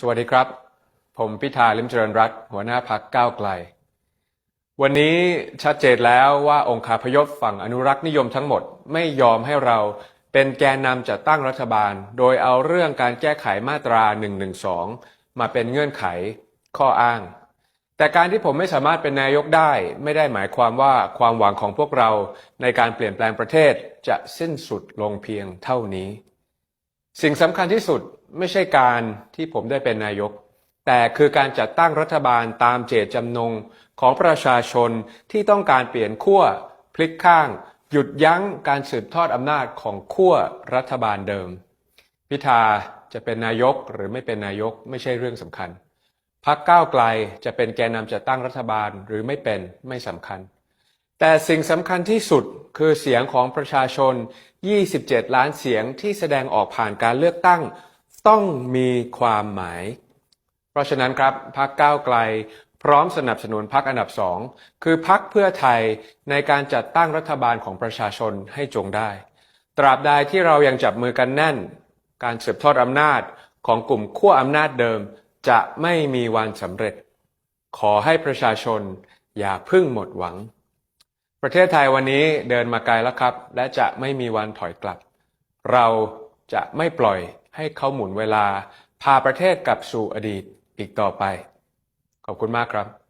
สวัสดีครับ ผมพิธาลิมเจริญรัตหัวหน้าพักก้าวไกล วันนี้ชัดเจนแล้วว่าองค์คาพยพฝั่งอนุรักษ์นิยมทั้งหมดไม่ยอมให้เราเป็นแกนนำจัดตั้งรัฐบาล โดยเอาเรื่องการแก้ไขมาตรา 112 มาเป็นเงื่อนไข ข้ออ้าง แต่การที่ผมไม่สามารถเป็นนายกได้ ไม่ได้หมายความว่าความหวังของพวกเราในการเปลี่ยนแปลงประเทศจะสิ้นสุดลงเพียงเท่านี้ สิ่งสำคัญที่สุด ไม่ใช่การที่ผมได้เป็นนายก แต่คือการจัดตั้งรัฐบาลตามเจตจำนงของประชาชนที่ต้องการเปลี่ยนขั้วพลิกข้าง หยุดยั้งการสืบทอดอำนาจของขั้วรัฐบาลเดิม พิธาจะเป็นนายกหรือไม่เป็นนายกไม่ใช่เรื่องสำคัญพักก้าวไกลจะเป็นแกนนำจัดตั้งรัฐบาลหรือไม่เป็นไม่สำคัญ แต่สิ่งสำคัญที่สุดคือเสียงของประชาชน 27 ล้านเสียงที่แสดงออกผ่านการเลือกตั้ง ต้องมีความหมาย เพราะฉะนั้นครับพักก้าวไกล พร้อมสนับสนุนพักอันดับสองคือพักเพื่อไทยในการจัดตั้งรัฐบาลของประชาชนให้จงได้ ตราบใดที่เรายังจับมือกันแน่น การสืบทอดอำนาจของกลุ่มขั้วอำนาจเดิม จะไม่มีวันสำเร็จ ขอให้ประชาชนอย่าพึ่งหมดหวัง ประเทศไทยวันนี้เดินมาไกลแล้วครับ และจะไม่มีวันถอยกลับ เราจะไม่ปล่อย ให้เขาหมุนเวลา พาประเทศกลับสู่อดีตอีกต่อไป ขอบคุณมากครับ